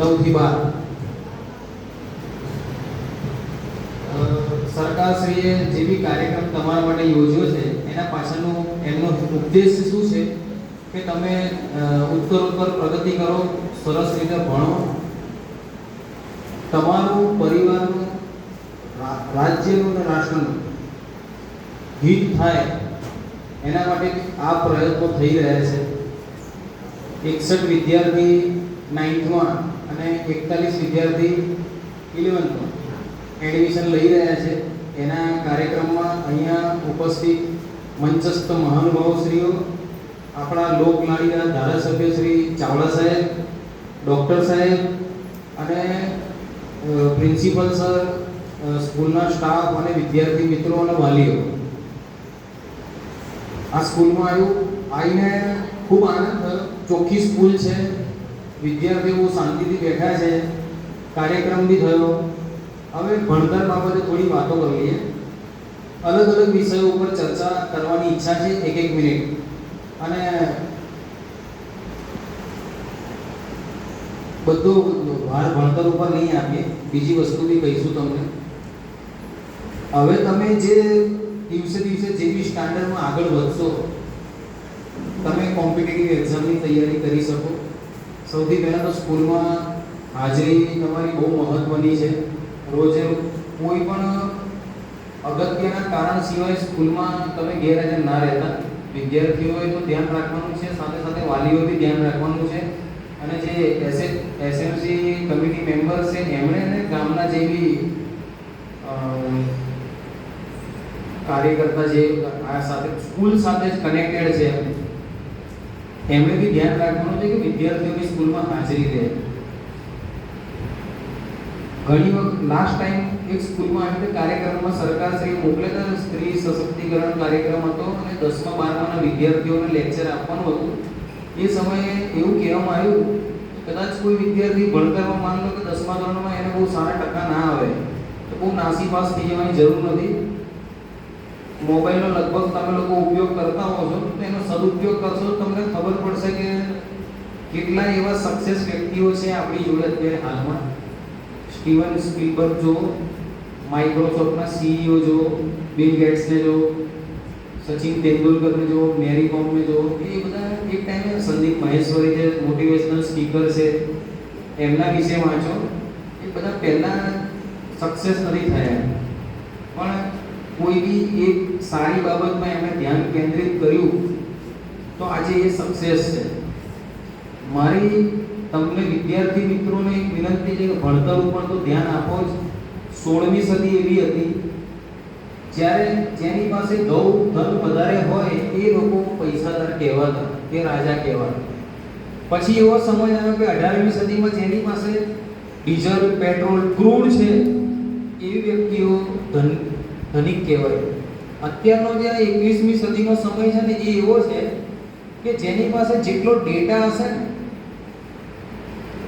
નવથી બાર. સરકારશ્રીએ જે બી કાર્યક્રમ તમારા માટે યોજ્યો છે, એના પાછળનો એમનો ઉદ્દેશ શું છે કે તમે ઉત્તર ઉત્તરોત્તર પ્રગતિ કરો, સરસ રીતે ભણો. તમારું પરિવારનું રાજ્યનું અને રાષ્ટ્રનું હિત થાય, એના માટે આ પ્રયત્નો થઈ રહ્યા છે. એકસઠ વિદ્યાર્થી નાઇન્થમાં અને એકતાલીસ વિદ્યાર્થી ઇલેવન્થમાં એડમિશન લઈ રહ્યા છે. એના કાર્યક્રમમાં અહીંયા ઉપસ્થિત મંચસ્થ મહાનુભાવશ્રીઓ, આપણા લોકલાડીના ધારાસભ્ય શ્રી ચાવડા સાહેબ, ડૉક્ટર સાહેબ અને પ્રિન્સિપલ સર સ્કૂલના સ્ટાફ અને વિદ્યાર્થી મિત્રો અને વાલીઓ. આ સ્કૂલમાં આવ્યું આવીને ખૂબ આનંદ થયો. ચોખ્ખી સ્કૂલ છે. વિદ્યાર્થીઓ શાંતિથી બેઠા છે. કાર્યક્રમ બી થયો. હવે ભણતર બાબતે થોડી વાતો કરીએ. અલગ અલગ વિષયો ઉપર ચર્ચા કરવાની ઈચ્છા છે એક એક મિનિટ. અને બધું ભાર ભણતર ઉપર નહીં આપીએ. બીજી વસ્તુ બી કહીશું તમને. હવે તમે જે દિવસે દિવસે જે બી સ્ટાન્ડર્ડમાં આગળ વધશો, તમે કોમ્પિટિટિવ એક્ઝામની તૈયારી કરી શકો. સૌથી પહેલાં તો સ્કૂલમાં હાજરી તમારી બહુ મહત્ત્વની છે. રોજે કોઈ પણ અગત્યના કારણ સિવાય સ્કૂલમાં તમે ગેરહાજર ના રહેતા. વિદ્યાર્થીઓએ તો ધ્યાન રાખવાનું છે, સાથે સાથે વાલીઓએ બી ધ્યાન રાખવાનું છે. અને જે એસએ એસએમસી કમિટી મેમ્બર્સ છે, એમણે ગામના જે બી કાર્યકર્તા જે આ સાથે, સ્કૂલ સાથે જ કનેક્ટેડ છે. એમણે બી ધ્યાન રાખવાનું છે કે વિદ્યાર્થીઓની સ્કૂલમાં હાજરી રહે. ઘણી વખત લાસ્ટ ટાઈમ એક સ્કૂલમાં આવી રીતે કાર્યક્રમમાં સરકાર શ્રી મોકલેલા સ્ત્રી સશક્તિકરણ કાર્યક્રમ હતો અને દસમા બારમાના વિદ્યાર્થીઓને લેક્ચર આપવાનું હતું. એ સમયે એવું કહેવામાં આવ્યું, કદાચ કોઈ વિદ્યાર્થી ભણતરમાં માન કે દસમા ધોરણમાં એને બહુ સારા ટકા ના આવે, તો બહુ નાસીપાસ થઈ જવાની જરૂર નથી. મોબાઈલનો લગભગ તમે લોકો ઉપયોગ કરતા હો છો, તો એનો સદુપયોગ કરશો તો તમને ખબર પડશે કે કેટલા એવા સક્સેસ વ્યક્તિઓ છે આપણી જોડે અત્યારે હાલમાં. સ્ટીવન સ્પીલબર્ગ જો માઇક્રોસોફ્ટના સીઈઓ જો બિલ ગેટ્સને જો સચિન તેંડુલકરને જો મેરી કોમને જો એ બધા એક ટાઈમે સંદીપ મહેશ્વરી જે મોટિવેશનલ સ્પીકર છે, એમના વિશે વાંચો. એ બધા પહેલાં સક્સેસ નથી થયા. પણ કોઈ બી એક સારી બાબતમાં એમણે ધ્યાન કેન્દ્રિત કર્યું, તો આજે એ સક્સેસ છે. મારી તમને વિદ્યાર્થી મિત્રોને એક વિનંતી છે કે ભણતર ઉપર તો ધ્યાન આપો જ. સોળમી સદી એવી હતી, જ્યારે જેની પાસે ગૌ ધન વધારે હોય, એ લોકો પૈસાદાર કહેવાતા, કે રાજા કહેવાતા. પછી એવો સમય આવ્યો કે અઢારમી સદીમાં જેની પાસે ડીઝલ, પેટ્રોલ, ક્રૂડ છે એવી વ્યક્તિઓ ધન ધનિક કહેવાય. અત્યારનો જે એકવીસમી સદીનો સમય છે ને, એ એવો છે કે જેની પાસે જેટલો ડેટા હશે ને,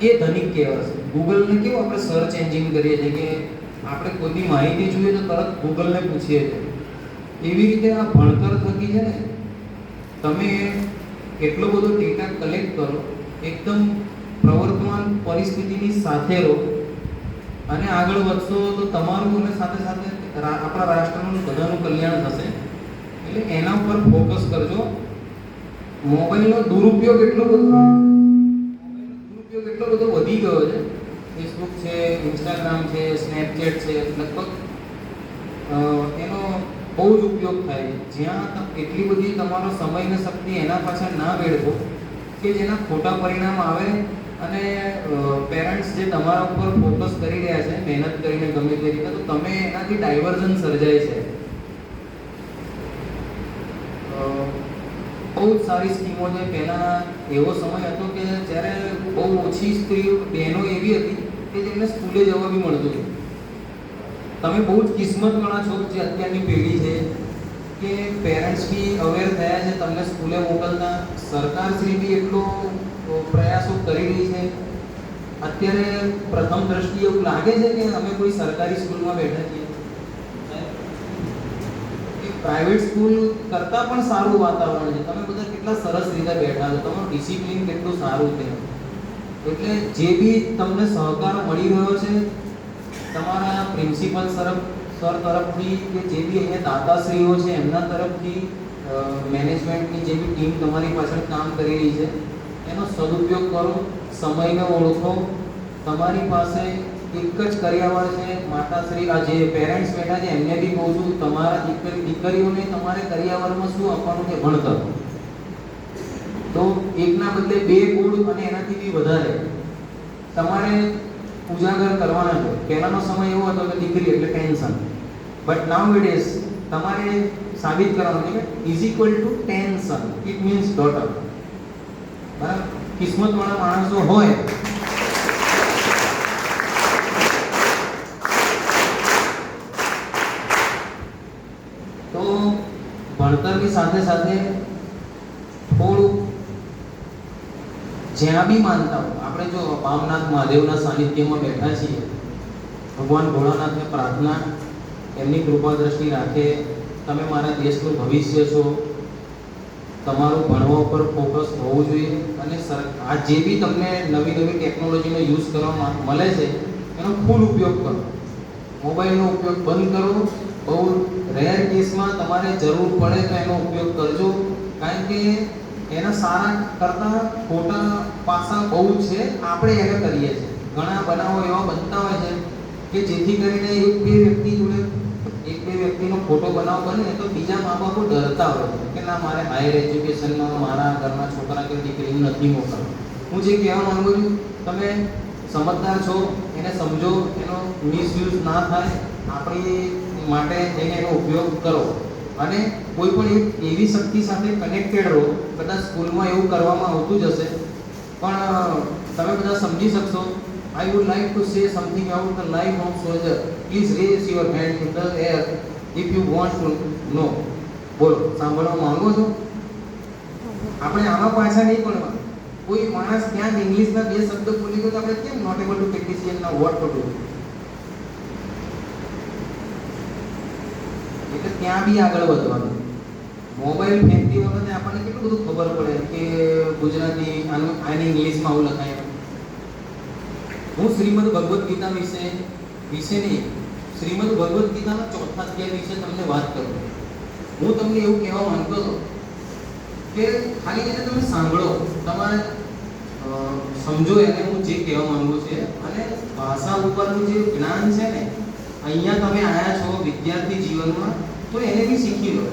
એ ધનિક કહેવાશે. ગૂગલને કેવું આપણે સર્ચ એન્જિન કરીએ છીએ કે આપણે કોઈ બી માહિતી જોઈએ તો તરત ગૂગલને પૂછીએ છીએ. એવી રીતે આ ભણતર થકી છે ને, તમે એટલો બધો ડેટા કલેક્ટ કરો, એકદમ પ્રવર્તમાન પરિસ્થિતિની સાથે રહો અને આગળ વધશો તો તમારું અને સાથે સાથે આપણા રાષ્ટ્રનું બધાનું કલ્યાણ થશે. એટલે એના ઉપર ફોકસ કરજો. મોબાઈલનો દુરુપયોગ એટલો બધો દુરુપયોગ એટલો બધો વધી ગયો છે. ફેસબુક છે ઇન્સ્ટાગ્રામ છે સ્નેપચેટ છે, લગભગ એનો બહુ જ ઉપયોગ થાય છે. જ્યાં એટલી બધી તમારો સમય ને શક્તિ એના પાછળ ના વેડવો કે જેના ખોટા પરિણામ આવે અને પેરેન્ટ્સ જે તમારા ઉપર ફોકસ કરી રહ્યા છે, મહેનત કરીને ગમે તે રીતે, તો તમે એનાથી ડાયવર્ઝન સર્જાય છે. બહુ જ સારી સ્કીમો છે. પહેલાં એવો સમય હતો કે જ્યારે બહુ ઓછી સ્ત્રીઓ, બહેનો એવી હતી કે જેમને સ્કૂલે જવા બી મળતું હતું. તમે બહુ જ કિસ્મત ગણા છો જે અત્યારની પેઢી છે કે પેરેન્ટ્સ બી અવેર થયા છે તમને સ્કૂલે મોકલતા. સરકારશ્રી બી એટલો અ, પ્રયાસો કરી રહી છે. અત્યારે પ્રથમ દ્રષ્ટિએ એવું લાગે છે કે અમે કોઈ સરકારી સ્કૂલમાં બેઠા છીએ. પ્રાઇવેટ સ્કૂલ કરતાં પણ સારું વાતાવરણ છે. તમે બધા કેટલા સરસ રીતે બેઠા છો. તમારું ડિસિપ્લિન કેટલું સારું છે. એટલે જે બી તમને સહકાર મળી રહ્યો છે તમારા પ્રિન્સિપલ તરફ સર તરફથી કે જે બી અહીંયા દાતાશ્રીઓ છે એમના તરફથી મેનેજમેન્ટની જે બી ટીમ તમારી પાછળ કામ કરી રહી છે એનો સદુપયોગ કરો, સમયને ઓળખો. તમારી પાસે એક જ કર્યાવર છે, માતાશ્રી. આ જે પેરેન્ટ્સ બેઠા છે, એમને બી કહું છું, તમારા દીકરી, દીકરીઓને તમારે કર્યાવરમાં શું આપવાનું છે? ભણતર. તો એકના બદલે બે ગુણ અને એનાથી બી વધારે. તમારે ઉજાગર કરવાના છે. પહેલાનો સમય એવો હતો કે દીકરી એટલે ટેન્શન બટ નાઉ ઇટ તમારે સાબિત કરવાનું છે is equal to tension it means daughter બરાબર? કિસ્મતવાળા માણસો હોય, તો ભણતરની સાથે સાથે થોડું જ્યાં બી માનતા હોય, આપણે જો ભાવનાથ મહાદેવના સાનિધ્યમાં બેઠા છીએ, ભગવાન ભોળાનાથને પ્રાર્થના, એમની કૃપા દ્રષ્ટિ રાખે, તમે મારા દેશનું ભવિષ્ય છો તમારું ભણવા ઉપર ફોકસ હોવું જોઈએ અને આ જે બી તમને નવી નવી ટેકનોલોજીનો યુઝ કરવા મળે છે, એનો ફૂલ ઉપયોગ કરો. મોબાઈલનો ઉપયોગ બંધ કરો. બહુ રેર કેસમાં તમારે જરૂર પડે તો એનો ઉપયોગ કરજો. કારણ કે એના સારા કરતાં ખોટા પાસા બહુ છે, આપણે એને કરીએ છીએ. ઘણા બનાવો એવા બનતા હોય છે કે જેથી કરીને એક બે વ્યક્તિ જોડે, એક બે વ્યક્તિનો ખોટો બનાવ બને તો બીજા મા બાપો ડરતા હોય છે. ના મારે હાયર એજ્યુકેશનમાં મારા ઘરના છોકરા કે દીકરી નથી મોકલવું હું જે કહેવા માંગુ છું, તમે સમજદાર છો, એને સમજો, એનો મિસયુઝ ના થાય, આપણી માટે જઈને એનો ઉપયોગ કરો. અને કોઈ પણ એક એવી શક્તિ સાથે કનેક્ટેડ રહો કદાચ સ્કૂલમાં એવું કરવામાં આવતું જ હશે. પણ તમે બધા સમજી શકશો I would like to say something out the life of soldier please raise your hand in the air if you want to know બોલો, સાંભળવા માંગો છો? આપણે આમાં પાછા નહીં પડવા કોઈ માણસ ક્યાંક ઇંગ્લિશના બે શબ્દ બોલી ગયો તો આપણે કેમ નોટ એબલ ટુ પ્રેક્ટિસિયનના વોટ ટુ એટલે ત્યાં બી આગળ વધવાનું. મોબાઈલ ફેંકતી વખતે આપણને કેટલું બધું ખબર પડે કે ગુજરાતી આનું આને ઇંગ્લિશમાં આવું લખાય. હું શ્રીમદ ભગવદ્ ગીતા વિશે વિશે નહીં શ્રીમદ ભગવદ્ ગીતાના ચોથા અધ્યાય વિશે તમને વાત કરું. હું તમને એવું કહેવા માંગતો હતો કે ખાલી એને તમે સાંભળો. તમારે સમજો એને હું જે કહેવા માંગુ છે અને ભાષા ઉપરનું જે જ્ઞાન છે ને, અહીંયા તમે આયા છો વિદ્યાર્થી જીવનમાં, તો એને બી શીખી લો.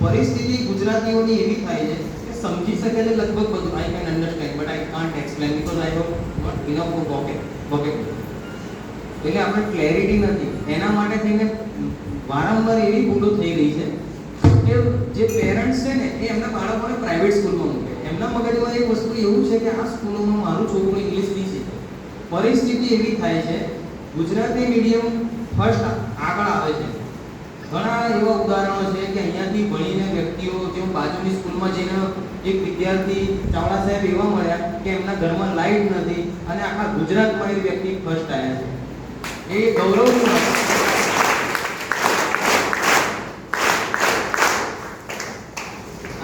પરિસ્થિતિ ગુજરાતીઓની એવી થાય છે કે સમજી શકે છે લગભગ બધું. I can understand but I can't explain because I don't not enough vocab vocab એટલે આપણે ક્લેરિટી નથી. એના માટે થઈને વારંવાર એવી ભૂલો થઈ રહી છે કે જે પેરેન્ટ્સ છે ને, એ એમના બાળકોને પ્રાઇવેટ સ્કૂલમાં મૂકે. એમના મગજમાં એક વસ્તુ એવું છે કે આ સ્કૂલોમાં મારું છોકરું ઇંગ્લિશ નહીં શીખે પરિસ્થિતિ એવી થાય છે, ગુજરાતી મીડિયમ ફર્સ્ટ આગળ આવે છે. ઘણા એવા ઉદાહરણો છે કે અહીંયાથી ભણીને વ્યક્તિઓ જે બાજુની સ્કૂલમાં જઈને એક વિદ્યાર્થી ચાવડા સાહેબ એવા મળ્યા કે એમના ઘરમાં લાઈટ નથી અને આખા ગુજરાતમાં એ વ્યક્તિ ફર્સ્ટ આવ્યા છે. એ ગૌરવની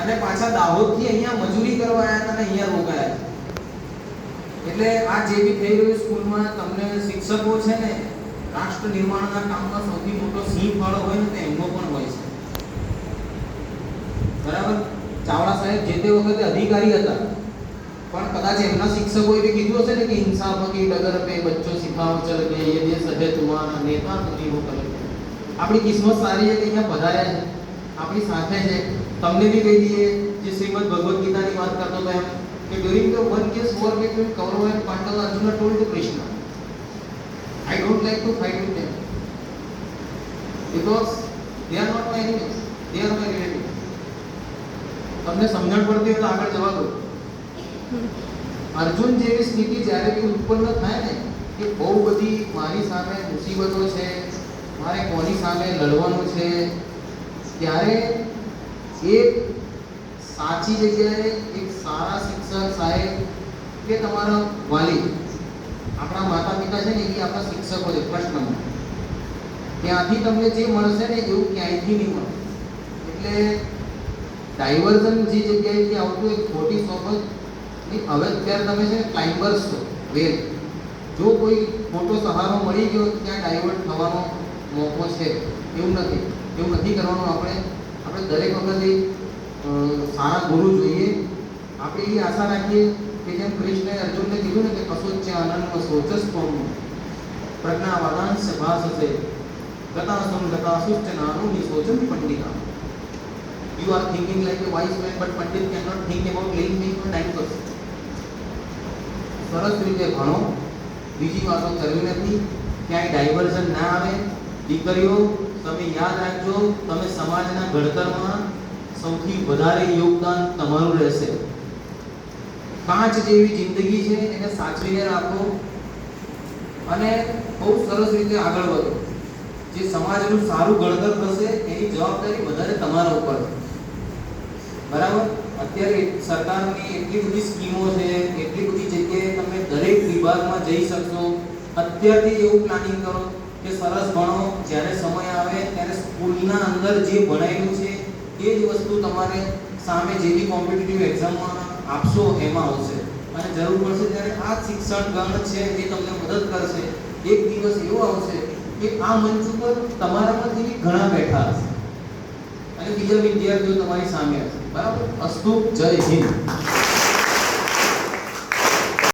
અને પાછા દાહોદથી અહીંયા મજૂરી કરવા આવ્યા અને અહીંયા રોકાયા. એટલે આ જે બી થઈ રહ્યું સ્કૂલમાં, તમને શિક્ષકો છે ને, રાષ્ટ્ર નિર્માણના કામમાં સૌથી મોટો સિંહ ફાળો હોય ને એમનો પણ હોય છે. બરાબર? ચાવડા સાહેબ જે તે વખતે અધિકારી હતા, પણ કદાચ એમના શિક્ષકોએ બી કીધું હશે ને કે હિંસા પકી ડગર પે, બચ્ચો સિખાવ ચલ કે યે દે સજે તુમાના નેતા તુની હો કરે આપણી કિસ્મત સારી છે કે અહીંયા વધારે છે? આપણી સાથે છે? તમને બી કહી દઈએ જે શ્રીમદ ભગવદ્ ગીતાની વાત કરતો હતો એમ, કે during the one case war between Kaurava and Pandava, Arjun told to Krishna I don't like to fight with them because they are not my enemies they are my relative તમને સમજણ પડતી હોય તો આગળ જવા દો. અર્જુન જેવી સ્થિતિ જ્યારે બી ઉત્પન્ન થાય ને, કે બહુ બધી મારી સામે મુસીબતો છે, મારે કોની સામે લડવાનું છે, ત્યારે એક સાચી જગ્યાએ એક સારા શિક્ષક સાહેબ કે તમારા વાલી, આપણા માતા પિતા છે ને એ આપણા શિક્ષકો છે ફર્સ્ટ નંબર ત્યાંથી તમને જે મળશે ને એવું ક્યાંયથી નહીં મળે. એટલે ડાયવર્ઝન જે જગ્યાએથી આવતું એક ખોટી સોબત હવે અત્યારે તમે છે ને ક્લાઇમ્બર્સ છો વેલ જો કોઈ મોટો સહારો મળી ગયો, ત્યાં ડાયવર્ટ થવાનો મોકો છે. એવું નથી એવું નથી કરવાનું આપણે આપણે દરેક વખતે અ, સારા ગુરુ જોઈએ. આપણે એવી આશા રાખીએ કે જેમ કૃષ્ણએ અર્જુનને કીધું ને કે કશોચ્ચ આનંદ શોચસ્વમ પ્રજ્ઞાવાદાંશ ભાષસે ગતાસમ ગતાસુશ્ચ નાનું નિશોચન પંડિતા. You are thinking like a wise man, but Pandit cannot think about laying me for nine percent. સરસ રીતે ભણો. બીજી વાતો કરવી નથી. ક્યાંય ડાયવર્ઝન ના આવે. દીકરીઓ તમે યાદ રાખજો, તમે સમાજના ઘડતરમાં સૌથી વધારે યોગદાન તમારું રહેશે. કાચ જેવી જિંદગી છે, એને સાચવીને રાખો અને બહુ સરસ રીતે આગળ વધો. જે સમાજનું સારું ઘડતર થશે, એની જવાબદારી વધારે તમારા ઉપર. બરાબર? અત્યારે સરકારની એટલી બધી સ્કીમો છે, એટલી બધી જગ્યાએ તમે દરેક વિભાગમાં જઈ શકશો. અત્યારથી એવું પ્લાનિંગ કરો. કે સરસ ભણો, જ્યારે સમય આવે ત્યારે સ્કૂલના અંદર જે ભણાયેલું છે, એ જ વસ્તુ તમારે સામે જે બી કોમ્પિટિટિવ એક્ઝામમાં આપશો, એમાં આવશે. અને જરૂર પડશે ત્યારે આ શિક્ષણ ગણ છે એ તમને મદદ કરશે. એક દિવસ એવો આવશે કે આ મંચ ઉપર તમારામાંથી ઘણા બેઠા હશે. અને બીજા વિદ્યાર્થીઓ તમારી સામે હશે. બરાબર? અસ્તુ જય હિન્દ.